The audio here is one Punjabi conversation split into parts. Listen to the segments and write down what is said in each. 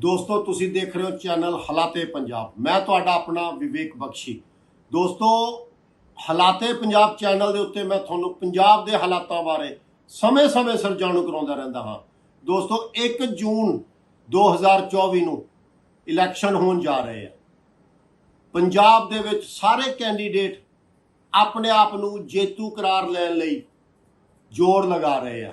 ਦੋਸਤੋ, ਤੁਸੀਂ ਦੇਖ ਰਹੇ ਹੋ ਚੈਨਲ ਹਾਲਾਤੇ ਪੰਜਾਬ। ਮੈਂ ਤੁਹਾਡਾ ਆਪਣਾ ਵਿਵੇਕ ਬਖਸ਼ੀ। ਦੋਸਤੋ, ਹਾਲਾਤੇ ਪੰਜਾਬ ਚੈਨਲ ਦੇ ਉੱਤੇ ਮੈਂ ਤੁਹਾਨੂੰ ਪੰਜਾਬ ਦੇ ਹਾਲਾਤਾਂ ਬਾਰੇ ਸਮੇਂ-ਸਮੇਂ ਸਿਰ ਜਾਣੂ ਕਰਾਉਂਦਾ ਰਹਿੰਦਾ ਹਾਂ। ਦੋਸਤੋ 1 ਜੂਨ 2024 ਨੂੰ ਇਲੈਕਸ਼ਨ ਹੋਣ ਜਾ ਰਹੇ ਆ। ਪੰਜਾਬ ਦੇ ਵਿੱਚ ਸਾਰੇ ਕੈਂਡੀਡੇਟ ਆਪਣੇ ਆਪ ਨੂੰ ਜੇਤੂ ਕਰਾਰ ਲੈਣ ਲਈ ਜ਼ੋਰ ਲਗਾ ਰਹੇ ਆ।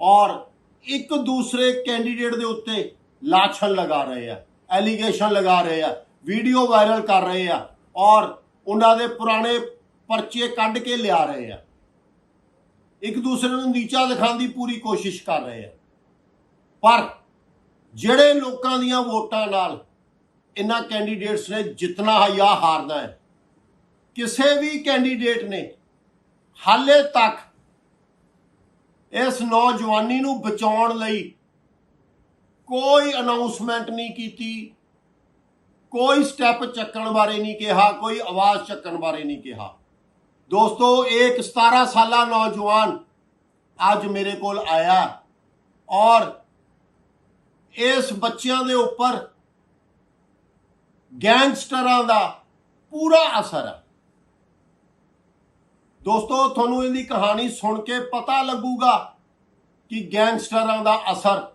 ਔਰ ਇੱਕ ਦੂਸਰੇ ਕੈਂਡੀਡੇਟ ਦੇ ਉੱਤੇ ਲਾਛਨ ਲਗਾ ਰਹੇ ਆ ਐਲੀਗੇਸ਼ਨ ਲਗਾ ਰਹੇ ਆ ਵੀਡੀਓ ਵਾਇਰਲ ਕਰ ਰਹੇ ਆ ਔਰ ਉਹਨਾਂ ਦੇ ਪੁਰਾਣੇ ਪਰਚੇ ਕੱਢ ਕੇ ਲਿਆ ਰਹੇ ਆ। ਇੱਕ ਦੂਸਰੇ ਨੂੰ ਨੀਚਾ ਦਿਖਾਉਣ ਦੀ ਪੂਰੀ ਕੋਸ਼ਿਸ਼ ਕਰ ਰਹੇ ਆ। ਪਰ ਜਿਹੜੇ ਲੋਕਾਂ ਦੀਆਂ ਵੋਟਾਂ ਨਾਲ ਇਹਨਾਂ ਕੈਂਡੀਡੇਟਸ ਨੇ ਜਿੱਤਣਾ ਹੈ ਜਾਂ ਹਾਰਨਾ ਹੈ, ਕਿਸੇ ਵੀ ਕੈਂਡੀਡੇਟ ਨੇ ਹਾਲੇ ਤੱਕ ਇਸ ਨੌਜਵਾਨੀ ਨੂੰ ਬਚਾਉਣ ਲਈ ਕੋਈ ਅਨਾਉਂਸਮੈਂਟ ਨਹੀਂ ਕੀਤੀ, ਕੋਈ ਸਟੈਪ ਚੱਕਣ ਬਾਰੇ ਨਹੀਂ ਕਿਹਾ, ਕੋਈ ਆਵਾਜ਼ ਚੱਕਣ ਬਾਰੇ ਨਹੀਂ ਕਿਹਾ। ਦੋਸਤੋ, ਇਹ ਇੱਕ 17 ਸਾਲਾ ਨੌਜਵਾਨ ਅੱਜ ਮੇਰੇ ਕੋਲ ਆਇਆ ਔਰ ਇਸ ਬੱਚਿਆਂ ਦੇ ਉੱਪਰ ਗੈਂਗਸਟਰਾਂ ਦਾ ਪੂਰਾ ਅਸਰ ਹੈ। ਦੋਸਤੋ, ਤੁਹਾਨੂੰ ਇਹਦੀ ਕਹਾਣੀ ਸੁਣ ਕੇ ਪਤਾ ਲੱਗੂਗਾ ਕਿ ਗੈਂਗਸਟਰਾਂ ਦਾ ਅਸਰ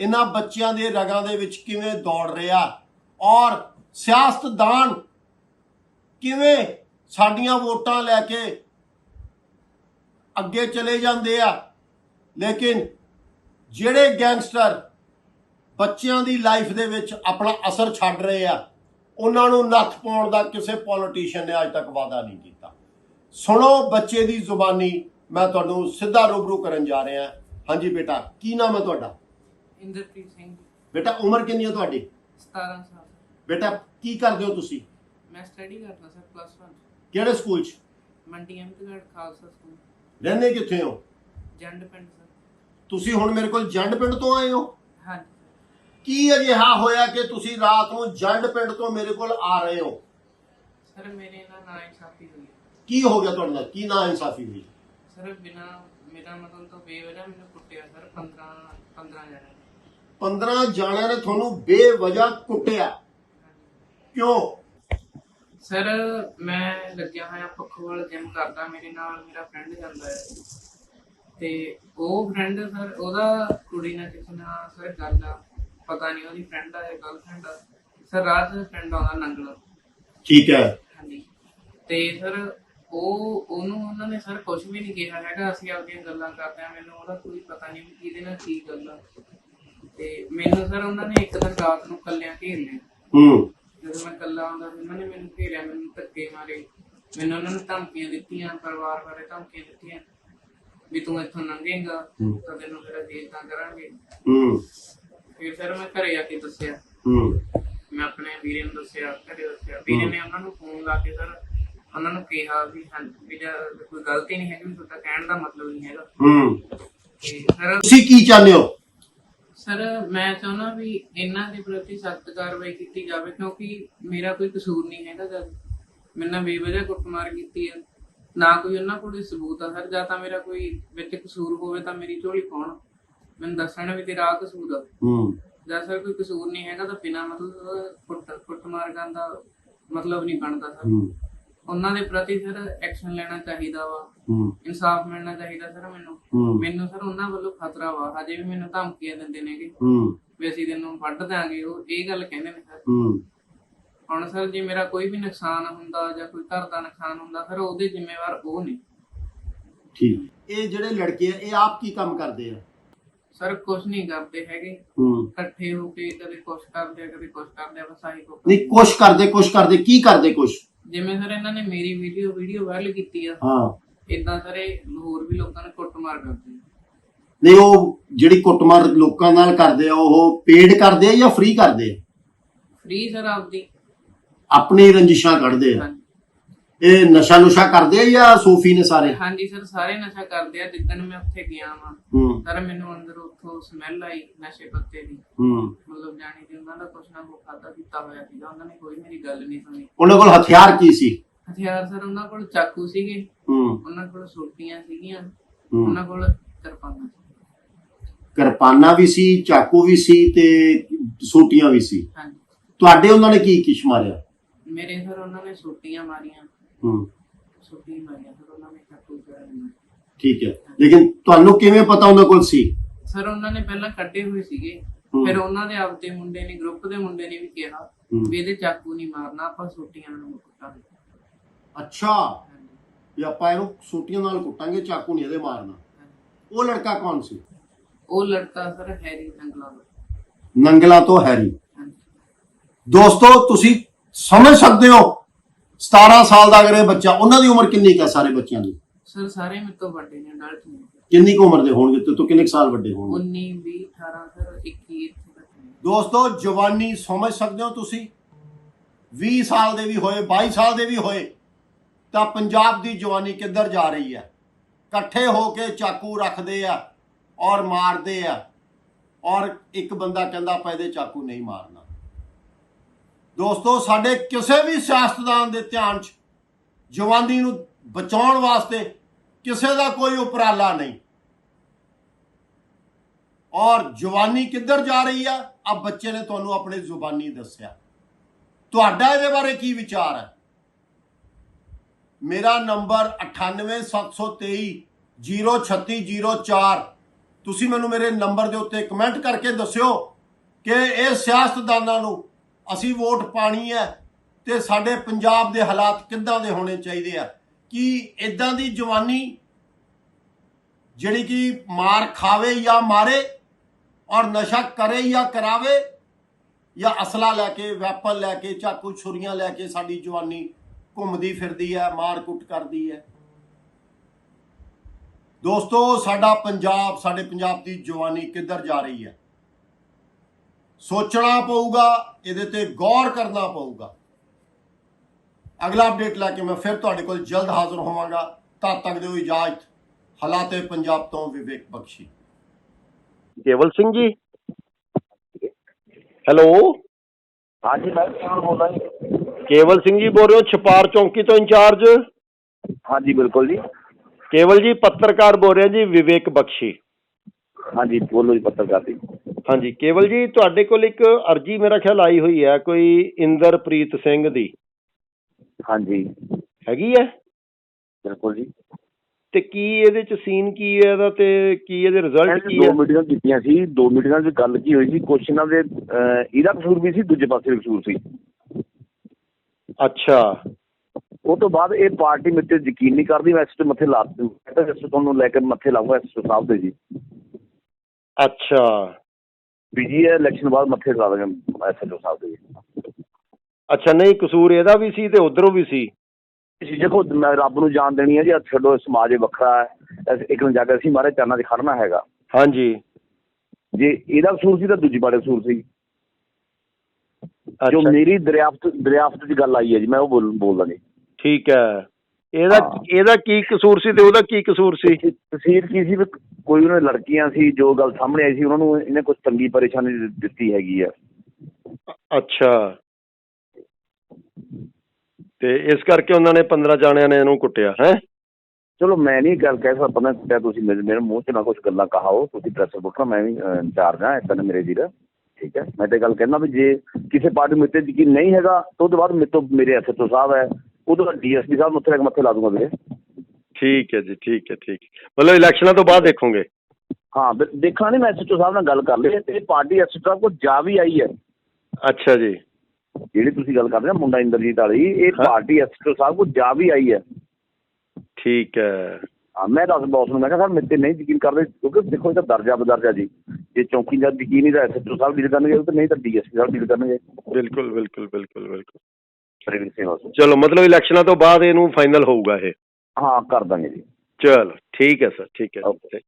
ਇਹਨਾਂ ਬੱਚਿਆਂ ਦੇ ਰਗਾਂ ਦੇ ਵਿੱਚ ਕਿਵੇਂ ਦੌੜ ਰਿਹਾ ਔਰ ਸਿਆਸਤਦਾਨ ਕਿਵੇਂ ਸਾਡੀਆਂ ਵੋਟਾਂ ਲੈ ਕੇ ਅੱਗੇ ਚਲੇ ਜਾਂਦੇ ਆ। ਲੇਕਿਨ ਜਿਹੜੇ ਗੈਂਗਸਟਰ ਬੱਚਿਆਂ ਦੀ ਲਾਈਫ ਦੇ ਵਿੱਚ ਆਪਣਾ ਅਸਰ ਛੱਡ ਰਹੇ ਆ, ਉਹਨਾਂ ਨੂੰ ਨੱਥ ਪਾਉਣ ਦਾ ਕਿਸੇ ਪੋਲੀਟੀਸ਼ੀਅਨ ਨੇ ਅੱਜ ਤੱਕ ਵਾਅਦਾ ਨਹੀਂ ਕੀਤਾ। ਸੁਣੋ ਬੱਚੇ ਦੀ ਜ਼ੁਬਾਨੀ, ਮੈਂ ਤੁਹਾਨੂੰ ਸਿੱਧਾ ਰੂਬਰੂ ਕਰਨ ਜਾ ਰਿਹਾ। ਹਾਂਜੀ ਬੇਟਾ, ਕੀ ਨਾਮ ਹੈ ਤੁਹਾਡਾ? ਇੰਦਰਪ੍ਰੀਤ ਸਿੰਘ। ਬੇਟਾ ਉਮਰ ਕਿੰਨੀ ਹੈ ਤੁਹਾਡੀ? 17 ਸਾਲ। ਬੇਟਾ ਕੀ ਕਰਦੇ ਹੋ ਤੁਸੀਂ? ਮੈਂ ਸਟੱਡੀ ਕਰਦਾ ਸਰ ਪਲੱਸ 1 ਕਿਹੜੇ ਸਕੂਲ 'ਚ? ਮੰਡੀ ਅਹਿਮਦਗੜ੍ਹ ਖਾਲਸਾ ਸਕੂਲ। ਰਹਿੰਦੇ ਕਿੱਥੇ ਹੋ? ਜੰਡ ਪਿੰਡ ਸਰ ਤੁਸੀਂ ਹੁਣ ਮੇਰੇ ਕੋਲ ਜੰਡ ਪਿੰਡ ਤੋਂ ਆਏ ਹੋ? ਹਾਂਜੀ। ਕੀ ਅਜਿਹਾ ਹੋਇਆ ਕਿ ਤੁਸੀਂ ਰਾਤ ਨੂੰ ਜੰਡ ਪਿੰਡ ਤੋਂ ਮੇਰੇ ਕੋਲ ਆ ਰਹੇ ਹੋ? ਸਰ ਮੇਰੇ ਨਾਲ ਨਾ ਇਨਸਾਫੀ ਹੋਈ ਕੀ ਹੋ ਗਿਆ ਤੁਹਾਡੇ ਨਾਲ? ਕੀ ਨਾ ਇਨਸਾਫੀ ਹੋਈ? ਸਰ ਬਿਨਾ ਮੇਰਾ ਮਤਲਬ ਤੋਂ ਬੇਵਜ੍ਹਾ ਮੈਨੂੰ ਕੁੱਟਿਆ ਸਰ 15 15 ਜਣੇ 15 ਜਾਣਿਆਂ ਨੇ ਤੁਹਾਨੂੰ ਬੇਵਜ੍ਹਾ ਕੁੱਟਿਆ। ਕਿਉਂ? ਸਰ ਮੈਂ ਲੱਗਿਆ ਹੋਇਆ ਪੱਖੋਵਾਲ ਜਿਮ ਕਰਦਾ ਮੇਰੇ ਨਾਲ ਮੇਰਾ ਫਰੈਂਡ ਜਾਂਦਾ ਹੈ। ਤੇ ਉਹ ਫਰੈਂਡ ਸਰ ਉਹਦਾ ਕੁੜੀ ਨਾਲ ਕਿਸੇ ਨਾਲ ਸਰ ਗੱਲ ਆ ਪਤਾ ਨਹੀਂ ਉਹਦੀ ਫਰੈਂਡ ਆ ਜਾਂ ਗਰਲਫ੍ਰੈਂਡ ਆ। ਸਰ ਰਾਤ ਫਰੈਂਡ ਆਉਂਦਾ ਨੰਗਲ। ਠੀਕ ਹੈ। ਹਾਂਜੀ। ਤੇ ਸਰ ਉਹ ਉਹਨੂੰ ਉਹਨਾਂ ਨੇ ਸਰ ਕੁਝ ਵੀ ਨਹੀਂ ਕਿਹਾ ਹੈਗਾ ਅਸੀਂ ਆਪਦੀਆਂ ਗੱਲਾਂ ਕਰਦੇ ਆ ਮੈਨੂੰ ਉਹਦਾ ਕੋਈ ਪਤਾ ਨਹੀਂ ਵੀ ਕਿਹਦੇ ਨਾਲ ਕੀ ਗੱਲ ਆ। ਤੇ ਮੈਨੂੰ ਸਰ ਉਹਨਾਂ ਨੇ ਇੱਕ ਦਿਨ ਰਾਤ ਨੂੰ ਕੱਲਿਆਂ ਘੇਰ ਲਿਆ ਹੂੰ। ਜਦੋਂ ਮੈਂ ਕੱਲਾ ਆਉਂਦਾ ਸੀ ਉਹਨਾਂ ਨੇ ਮੈਨੂੰ ਘੇਰਿਆ ਮੈਨੂੰ ਧੱਕੇ ਮਾਰੇ। ਮੈਨੂੰ ਉਹਨਾਂ ਨੇ ਧਮਕੀਆਂ ਦਿੱਤੀਆਂ ਪਰਿਵਾਰ ਬਾਰੇ ਧਮਕੀਆਂ ਦਿੱਤੀਆਂ। ਵੀ ਤੂੰ ਇੱਥੋਂ ਲੰਘੇਗਾ ਹੂੰ। ਤਾਂ ਤੈਨੂੰ ਮੇਰਾ ਦੇਤਾ ਕਰਾਂਗੇ। ਹੂੰ। ਫਿਰ ਸਰ ਮੈਂ ਘਰੇ ਆ ਕੇ ਦੱਸਿਆ। ਹੂੰ। ਮੈਂ ਆਪਣੇ ਵੀਰੇ ਨੂੰ ਦੱਸਿਆ ਘਰੇ ਦੱਸਿਆ। ਵੀਰੇ ਨੇ ਉਹਨਾਂ ਨੂੰ ਫੋਨ ਲਾ ਕੇ ਸਰ ਉਹਨਾਂ ਨੂੰ ਕਿਹਾ ਵੀ ਹਾਂ ਵੀ ਜਾਂ ਕੋਈ ਗਲਤੀ ਨਹੀਂ ਹੈਗੀ ਵੀ ਤੁਹਾਡਾ ਕਹਿਣ ਦਾ ਮਤਲਬ ਨਹੀਂ ਹੈਗਾ। ਹੂੰ। ਤੇ ਸਰ ਤੁਸੀਂ ਕੀ ਚਾਹੁੰਦੇ ਹੋ? ਸਰ ਮੈਂ ਚਾਹੁੰਦਾ ਵੀ ਇਹਨਾਂ ਦੇ ਪ੍ਰਤੀ ਸਖਤ ਕਾਰਵਾਈ ਕੀਤੀ ਜਾਵੇ ਕਿਉਂਕਿ ਮੇਰਾ ਕੋਈ ਕਸੂਰ ਨਹੀਂ ਹੈਗਾ ਜਦ ਮੇਰੇ ਨਾਲ ਬੇਵਜ੍ਹਾ ਕੁੱਟਮਾਰ ਕੀਤੀ ਹੈ ਨਾ ਕੋਈ ਉਹਨਾਂ ਕੋਲ ਸਬੂਤ ਆ ਸਰ ਜਾਂ ਤਾਂ ਮੇਰਾ ਕੋਈ ਵਿੱਚ ਕਸੂਰ ਹੋਵੇ ਤਾਂ ਮੇਰੀ ਝੋਲੀ ਪਾਉਣ। ਮੈਨੂੰ ਦੱਸਣ ਵੀ ਤੇਰਾ ਆਹ ਕਸੂਰ ਆ। ਹੂੰ। ਜਾਂ ਸਰ ਕੋਈ ਕਸੂਰ ਨਹੀਂ ਹੈਗਾ ਤਾਂ ਬਿਨਾਂ ਮਤਲਬ ਕੁੱਟ ਕੁੱਟਮਾਰ ਕਰਨ ਦਾ ਮਤਲਬ ਨਹੀਂ ਬਣਦਾ ਸਰ। ਹੂੰ। ਉਹਨਾਂ ਦੇ ਪ੍ਰਤੀ ਸਰ ਐਕਸ਼ਨ ਲੈਣਾ ਚਾਹੀਦਾ ਵਾ। ਇਨਸਾਫ ਮਿਲਣਾ ਚਾਹੀਦਾ ਸਰ ਮੈਨੂੰ। ਮੈਨੂੰ ਸਰ ਉਹਨਾਂ ਵੱਲੋਂ ਖਤਰਾ ਵਾ। ਹਜੇ ਵੀ ਮੈਨੂੰ ਧਮਕੀਆਂ ਦਿੰਦੇ ਨੇਗੇ। ਵੀ ਅਸੀਂ ਤੈਨੂੰ ਵੱਢ ਦਿਆਂਗੇ। ਉਹ ਇਹ ਗੱਲ ਕਹਿੰਦੇ ਨੇ ਸਰ। ਹੁਣ ਸਰ ਜੇ ਮੇਰਾ ਕੋਈ ਵੀ ਨੁਕਸਾਨ ਹੁੰਦਾ ਜਾਂ ਕੋਈ ਘਰ ਦਾ ਨੁਕਸਾਨ ਹੁੰਦਾ ਫਿਰ ਉਹਦੇ ਜ਼ਿੰਮੇਵਾਰ ਉਹ ਨੇ। ਠੀਕ। ਇਹ ਜਿਹੜੇ ਲੜਕੇ ਆ ਇਹ ਆਪ ਕੀ ਕੰਮ ਕਰਦੇ ਆ? ਸਰ ਕੁਝ ਨਹੀਂ ਕਰਦੇ ਹੈਗੇ। ਹੂੰ। ਇਕੱਠੇ ਹੋ ਕੇ ਕਦੇ ਕੁਛ ਕਰਦੇ ਆ ਕਦੇ ਕੁਛ ਕਰਦੇ ਆ ਬਸ ਆਹੀ ਕੁਛ ਨਹੀਂ ਕੁਛ ਕਰਦੇ ਕੁਛ ਕਰਦੇ ਕੀ ਕਰਦੇ ਕੁਛ? ਜਿਵੇਂ ਸਰ ਇਹਨਾਂ ਨੇ ਮੇਰੀ ਵੀਡੀਓ ਵੀਡੀਓ ਵਾਇਰਲ ਕੀਤੀ ਆ। ਹਾਂ। ਇਦਾਂ ਸਰ ਇਹ ਹੋਰ ਵੀ ਲੋਕਾਂ ਨੇ ਕੁੱਟਮਾਰ ਕਰਦੇ ਆ। ਨਹੀਂ ਉਹ ਜਿਹੜੀ ਕੁੱਟਮਾਰ ਲੋਕਾਂ ਨਾਲ ਕਰਦੇ ਆ ਉਹ ਪੇਡ ਕਰਦੇ ਆ ਜਾਂ ਫ੍ਰੀ ਕਰਦੇ ਆ? ਫ੍ਰੀ ਸਰ ਆਪਦੀ। ਆਪਣੀ ਰੰਜਿਸ਼ਾਂ ਕੱਢਦੇ ਆ। ਹਾਂਜੀ। ਇਹ ਨਸ਼ਾ ਨੁਸ਼ਾ ਕਰਦੇ ਆ ਜਾਂ ਸੂਫੀ ਨੇ ਸਾਰੇ? ਹਾਂਜੀ ਸਰ ਸਾਰੇ ਨਸ਼ਾ ਕਰਦੇ ਆ ਜਿੱਦਣ ਮੈਂ ਉੱਥੇ ਗਿਆ ਵਾਂ ਹੂੰ। ਸਰ ਮੈਨੂੰ ਅੰਦਰ ਉੱਥੋਂ ਸਮੈਲ ਆਈ ਨਸ਼ੇ ਪੱਤੇ ਦੀ। ਹੂੰ। ਮਤਲਬ ਜਾਣੀ ਕਿ ਉਹਨਾਂ ਦਾ ਕੁਛ ਨਾ ਕੁਛ ਖਾਦਾ ਪੀਤਾ ਹੋਇਆ ਸੀਗਾ ਉਹਨਾਂ ਨੇ ਕੋਈ ਮੇਰੀ ਗੱਲ ਨਹੀਂ ਸੁਣੀ। ਉਹਨਾਂ ਕੋਲ ਹਥਿਆਰ ਕੀ ਸੀ? ਹਥਿਆਰ ਸਰ ਉਹਨਾਂ ਕੋਲ ਚਾਕੂ ਸੀਗੇ ਹੂੰ। ਉਹਨਾਂ ਕੋਲ ਸੋਟੀਆਂ ਸੀਗੀਆਂ ਹੂੰ। ਉਹਨਾਂ ਕੋਲ ਕਿਰਪਾਨਾਂ ਸੀ। ਕਿਰਪਾਨਾਂ ਵੀ ਸੀ ਚਾਕੂ ਵੀ ਸੀ ਤੇ ਸੋਟੀਆਂ ਵੀ ਸੀ। ਹਾਂਜੀ। ਤੁਹਾਡੇ ਉਹਨਾਂ ਨੇ ਕੀ ਕਿਸ਼ ਮਾਰਿਆ? ਮੇਰੇ ਸਰ ਉਹਨਾਂ ਨੇ ਸੋਟੀਆਂ ਮਾਰੀਆਂ। ਹੂੰ। ਸੋਟੀ ਮਾਰੀਆਂ ਫਿਰ ਉਹਨਾਂ ਨੇ ਚਾਕੂ ਚਲਾਇਆ ਠੀਕ ਹੈ। ਲੇਕਿਨ ਤੁਹਾਨੂੰ ਕਿਵੇਂ ਪਤਾ ਉਹਨਾਂ ਕੋਲ ਸੀ? ਸਰ ਉਹਨਾਂ ਨੇ ਪਹਿਲਾਂ ਕੱਢੇ ਹੋਏ ਸੀਗੇ। ਹੂੰ। ਫਿਰ ਉਹਨਾਂ ਦੇ ਆਪਦੇ ਮੁੰਡੇ ਨੇ ਗਰੁੱਪ ਦੇ ਮੁੰਡੇ ਨੇ ਵੀ ਕਿਹਾ ਹੂੰ। ਵੀ ਇਹਦੇ ਚਾਕੂ ਨਹੀਂ ਮਾਰਨਾ ਆਪਾਂ ਸੋਟੀਆਂ ਨਾਲ ਕੁੱਟਾਂਗੇ। ਅੱਛਾ। ਵੀ ਆਪਾਂ ਇਹਨੂੰ ਸੋਟੀਆਂ ਨਾਲ ਕੁੱਟਾਂਗੇ ਚਾਕੂ ਨਹੀਂ ਇਹਦੇ ਮਾਰਨਾ। ਉਹ ਲੜਕਾ ਕੌਣ ਸੀ? ਉਹ ਲੜਕਾ ਸਰ ਹੈਰੀ ਨੰਗਲਾ। ਦਾ ਨੰਗਲਾ ਤੋਂ ਹੈਰੀ। ਹਾਂਜੀ। ਦੋਸਤੋ ਤੁਸੀਂ ਸਮਝ ਸਕਦੇ ਹੋ 17 ਸਾਲ ਦਾ ਅਗਰ ਬੱਚਾ ਉਹਨਾਂ ਦੀ ਉਮਰ ਕਿੰਨੀ ਕੁ ਹੈ ਸਾਰੇ ਬੱਚਿਆਂ ਦੀ? ਸਰ ਸਾਰੇ ਮੇਰੇ ਤੋਂ ਵੱਡੇ ਨੇ ਅਡਲਟ ਨੇ। ਕਿੰਨੀ ਕੁ ਉਮਰ ਦੇ ਹੋਣਗੇ ਤੇ ਤੋਂ ਕਿੰਨੇ ਕੁ ਸਾਲ ਵੱਡੇ ਹੋਣਗੇ? 19 20 18 ਸਰ 21 ਇੱਥੇ ਤੱਕ ਨੇ। ਦੋਸਤੋ ਜਵਾਨੀ ਸਮਝ ਸਕਦੇ ਹੋ ਤੁਸੀਂ? 20 ਸਾਲ ਦੇ ਵੀ ਹੋਏ 22 ਸਾਲ ਦੇ ਵੀ ਹੋਏ ਤਾਂ ਪੰਜਾਬ ਦੀ ਜਵਾਨੀ ਕਿੱਧਰ ਜਾ ਰਹੀ ਹੈ? ਇਕੱਠੇ ਹੋ ਕੇ ਚਾਕੂ ਰੱਖਦੇ ਆ ਔਰ ਮਾਰਦੇ ਆ ਔਰ ਇੱਕ ਬੰਦਾ ਕਹਿੰਦਾ ਆਪਾਂ ਇਹਦੇ ਚਾਕੂ ਨਹੀਂ ਮਾਰਨਾ। ਦੋਸਤੋ, ਸਾਡੇ ਕਿਸੇ ਵੀ ਸਿਆਸਤਦਾਨ ਦੇ ਧਿਆਨ 'ਚ ਜਵਾਨੀ ਨੂੰ ਬਚਾਉਣ ਵਾਸਤੇ ਕਿਸੇ ਦਾ ਕੋਈ ਉਪਰਾਲਾ ਨਹੀਂ। ਔਰ ਜਵਾਨੀ ਕਿੱਧਰ ਜਾ ਰਹੀ ਆ? ਆ ਬੱਚੇ ਨੇ ਤੁਹਾਨੂੰ ਆਪਣੀ ਜ਼ੁਬਾਨੀ ਦੱਸਿਆ। ਤੁਹਾਡਾ ਇਹਦੇ ਬਾਰੇ ਕੀ ਵਿਚਾਰ ਹੈ? ਮੇਰਾ ਨੰਬਰ 98723 03604 ਤੁਸੀਂ ਮੈਨੂੰ ਮੇਰੇ ਨੰਬਰ ਦੇ ਉੱਤੇ ਕਮੈਂਟ ਕਰਕੇ ਦੱਸਿਓ ਕਿ ਇਹ ਸਿਆਸਤਦਾਨਾਂ ਨੂੰ ਅਸੀਂ ਵੋਟ ਪਾਣੀ ਹੈ ਤੇ ਸਾਡੇ ਪੰਜਾਬ ਦੇ ਹਾਲਾਤ ਕਿੱਦਾਂ ਦੇ ਹੋਣੇ ਚਾਹੀਦੇ ਆ? ਕਿ ਇਦਾਂ ਦੀ ਜਵਾਨੀ ਜਿਹੜੀ ਕਿ ਮਾਰ ਖਾਵੇ ਜਾਂ ਮਾਰੇ ਔਰ ਨਸ਼ਾ ਕਰੇ ਜਾਂ ਕਰਾਵੇ ਜਾਂ ਅਸਲਾ ਲੈ ਕੇ, ਵੈਪਨ ਲੈ ਕੇ, ਚਾਕੂ ਛੁਰੀਆਂ ਲੈ ਕੇ ਸਾਡੀ ਜਵਾਨੀ ਘੁੰਮਦੀ ਫਿਰਦੀ ਹੈ, ਮਾਰ ਕੁੱਟ ਕਰਦੀ ਹੈ? ਦੋਸਤੋ, ਸਾਡਾ ਪੰਜਾਬ, ਸਾਡੇ ਪੰਜਾਬ ਦੀ ਜਵਾਨੀ ਕਿੱਧਰ ਜਾ ਰਹੀ ਹੈ? ਸੋਚਣਾ ਪਊਗਾ ਇਹਦੇ ਤੇ ਗੌਰ ਕਰਨਾ ਪਊਗਾ। ਅਗਲਾ ਅਪਡੇਟ ਲੈ ਕੇ ਮੈਂ ਫਿਰ ਤੁਹਾਡੇ ਕੋਲ ਜਲਦ ਹਾਜ਼ਰ ਹੋਵਾਂਗਾ। ਤਦ ਤੱਕ ਦਿਓ ਇਜਾਜ਼ਤ ਹਾਲਾਤੇ ਪੰਜਾਬ ਤੋਂ ਵਿਵੇਕ ਬਖਸ਼ੀ। ਕੇਵਲ ਸਿੰਘ ਜੀ। ਹੈਲੋ। ਹਾਂਜੀ ਮੈਂ ਕੌਣ ਬੋਲਦਾ ਜੀ। ਕੇਵਲ ਸਿੰਘ ਜੀ ਬੋਲ ਰਹੇ ਹੋ ਛਪਾਰ ਚੌਂਕੀ ਤੋਂ ਇੰਚਾਰਜ? ਹਾਂਜੀ ਬਿਲਕੁਲ ਜੀ। ਕੇਵਲ ਜੀ ਪੱਤਰਕਾਰ ਬੋਲ ਰਹੇ ਜੀ ਵਿਵੇਕ ਬਖਸ਼ੀ। ਹਾਂਜੀ ਬੋਲੋ ਜੀ ਪੱਤਰਕਾਰ ਜੀ। ਹਾਂਜੀ ਕੇਵਲ ਜੀ ਤੁਹਾਡੇ ਕੋਲ ਇੱਕ ਅਰਜੀ ਮੇਰਾ ਖਿਆਲ ਆਈ ਹੋਈ ਹੈ ਕੋਈ ਇੰਦਰਪ੍ਰੀਤ ਸਿੰਘ ਦੀ। ਹਾਂਜੀ। ਹੈਗੀ ਹੈ? ਬਿਲਕੁਲ ਜੀ। ਤੇ ਕੀ ਇਹਦੇ ਚ ਸੀਨ ਕੀ ਹੈ ਇਹਦਾ ਤੇ ਕੀ ਇਹਦੇ ਰਿਜ਼ਲਟ ਕੀ ਹੈ? ਦੋ ਮੀਟਿੰਗਾਂ ਕੀਤੀਆਂ ਸੀ ਦੋ ਮੀਟਿੰਗਾਂ 'ਚ ਗੱਲ ਕੀ ਹੋਈ ਸੀ ਇਹਨਾਂ ਦੇ ਇਹਦਾ ਕਸੂਰ ਵੀ ਸੀ ਦੂਜੇ ਪਾਸੇ ਵੀ ਕਸੂਰ ਸੀ। ਅੱਛਾ। ਉਹ ਤੋਂ ਬਾਅਦ ਇਹ ਪਾਰਟੀ ਮੇਰੇ ਤੇ ਯਕੀਨ ਨਹੀਂ ਕਰਦੀ ਮੈਂ ਇਸ ਤੇ ਮੱਥੇ ਲਾ ਦੂੰ ਕਹਿੰਦਾ ਇਸ ਤੁਹਾਨੂੰ ਲੈ ਕੇ ਮੱਥੇ ਲਾਉਂਗਾ ਇਸ ਸਾਹਿਬ ਦੇ ਜੀ। ਅੱਛਾ। ਵੀ ਜੀ ਇਹ ਇਲੈਕਸ਼ਨ ਬਾਅਦ ਮੱਥੇ ਲਾ ਦਾਂਗੇ ਐਸਐਲਓ ਸਾਹਿਬ ਦੇ। ਜੀ ਅੱਛਾ ਨਹੀਂ ਕਸੂਰ ਇਹਦਾ ਵੀ ਸੀ ਤੇ ਉਧਰੋਂ ਵੀ ਸੀ? ਤੁਸੀਂ ਦੇਖੋ ਮੈਂ ਰੱਬ ਨੂੰ ਜਾਣ ਦੇਣੀ ਹੈ ਜੀ ਛੱਡੋ ਇਹ ਸਮਾਜ ਇਹ ਵੱਖਰਾ ਹੈ। ਅਸੀਂ ਇੱਕ ਨੂੰ ਜਾ ਕੇ ਅਸੀਂ ਮਾਰੇ ਚਰਨਾਂ 'ਚ ਖੜਨਾ ਹੈਗਾ। ਹਾਂਜੀ। ਜੇ ਇਹਦਾ ਕਸੂਰ ਸੀ ਤਾਂ ਦੂਜੀ ਬਾਰੇ ਕਸੂਰ ਸੀ। ਜੋ ਮੇਰੀ ਦਰਿਆਫਤ ਦਰਿਆਫਤ ਦੀ ਗੱਲ ਆਈ ਹੈ ਜੀ ਮੈਂ ਉਹ ਬੋਲ ਬੋਲਦਾ ਨਹੀਂ। ਠੀਕ ਹੈ। ਇਹਦਾ। ਇਹਦਾ ਕੀ ਕਸੂਰ ਸੀ ਤੇ ਉਹਦਾ ਕੀ ਕਸੂਰ ਸੀ? ਤਸਵੀਰ ਕੀ ਸੀ ਵੀ ਕੋਈ ਉਹਨਾਂ ਲੜਕੀਆਂ ਸੀ ਜੋ ਗੱਲ ਸਾਹਮਣੇ ਆਈ ਸੀ ਉਹਨਾਂ ਨੂੰ ਇਹਨੇ ਕੁਝ ਤੰਗੀ ਪਰੇਸ਼ਾਨੀ ਦਿੱਤੀ ਹੈਗੀ ਆ। ਅੱਛਾ। ਤੇ ਇਸ ਕਰਕੇ ਉਹਨਾਂ ਨੇ 15 ਜਾਣਿਆਂ ਨੇ ਇਹਨੂੰ ਕੁੱਟਿਆ ਹੈ? ਚਲੋ ਮੈਂ ਨਹੀਂ ਗੱਲ ਕਹਿ ਸਕਦਾ ਪਤਾ ਕਿਹਾ ਤੁਸੀਂ ਮੇਰੇ ਮੂੰਹ 'ਚ ਨਾ ਕੁਝ ਗੱਲਾਂ ਕਹਾਓ ਤੁਸੀਂ ਪ੍ਰੈਸ ਰਿਪੋਰਟਰ ਮੈਂ ਵੀ ਇੰਚਾਰਜ ਹਾਂ ਇਦਾਂ ਮੇਰੇ ਵੀਰ। ਠੀਕ ਹੈ? ਮੈਂ ਤੇ ਗੱਲ ਕਹਿਣਾ ਵੀ ਜੇ ਕਿਸੇ ਪਾਰਟੀ ਮੇਰੇ ਤੇ ਯਕੀਨ ਨਹੀਂ ਹੈਗਾ ਤਾਂ ਉਹਦੇ ਬਾਅਦ ਮੇਰੇ ਤੋਂ ਮੇਰੇ ਐਸਐਚਓ ਸਾਹਿਬ ਹੈ ਉਹਦੇ ਡੀਐਸਪੀ ਸਾਹਿਬ ਨੂੰ ਉੱਥੇ ਲੱਗ ਮੱਥੇ ਲਾ ਦੂੰਗਾ ਵੀਰੇ। ਠੀਕ ਹੈ ਜੀ ਠੀਕ ਹੈ ਠੀਕ ਹੈ। ਮਤਲਬ ਇਲੈਕਸ਼ਨਾਂ ਤੋਂ ਬਾਅਦ ਦੇਖੋਗੇ? ਹਾਂ ਬਿ- ਦੇਖਣਾ ਨਹੀਂ ਮੈਂ ਐਸਐਚਓ ਸਾਹਿਬ ਨਾਲ ਗੱਲ ਕਰ ਲਈ। ਤੇ ਪਾਰਟੀ ਐਸਐਚਓ ਸਾਹਿਬ ਕੋਲ ਜਾ ਵੀ ਆਈ ਹੈ। ਅੱਛਾ ਜੀ। ਜਿਹੜੀ ਤੁਸੀਂ ਗੱਲ ਕਰਦੇ ਹੋ ਮੁੰਡਾ ਇੰਦਰਜੀਤ ਵਾਲੀ ਇਹ ਹਾਂ। ਪਾਰਟੀ ਐਸਐਚਓ ਸਾਹਿਬ ਕੋਲ ਜਾ ਵੀ ਆਈ ਹੈ। ਠੀਕ ਹੈ। ਹਾਂ ਮੈਂ ਦੱਸ ਬੌਸ ਨੂੰ ਮੈਂ ਕਿਹਾ ਸਰ ਮੇਰੇ ਤੇ ਨਹੀਂ ਯਕੀਨ ਕਰਦੇ ਕਿਉਂਕਿ ਦੇਖੋ ਇਹ ਤਾਂ ਦਰਜਾ ਬਦਰਜਾ ਜੀ। ਜੇ ਚੌਕੀ ਦਾ ਯਕੀਨ ਨਹੀਂ ਤਾਂ ਐਸਐਚਓ ਸਾਹਿਬ ਡੀਲ ਕਰਨਗੇ ਉਹ ਤਾਂ ਨਹੀਂ ਤਾਂ ਡੀਐਸਪੀ ਸਾਹਿਬ ਡੀਲ ਕਰਨਗੇ। ਬਿਲਕੁਲ ਬਿਲਕੁਲ ਬਿਲਕੁਲ ਬਿਲਕੁਲ। ਸਰਵਿਸ ਸੇਵਾ ਤੋਂ। ਚਲੋ ਮਤਲਬ ਇਲੈਕਸ਼ਨਾਂ ਤੋਂ ਬਾਅਦ ਇਹਨੂੰ ਫਾਈਨਲ ਹੋਊਗਾ ਇਹ ਹਾਂ ਕਰ ਦਾਂਗੇ ਜੀ ਚਲੋ ਠੀਕ ਹੈ ਸਰ ਠੀਕ ਹੈ. ਜੀ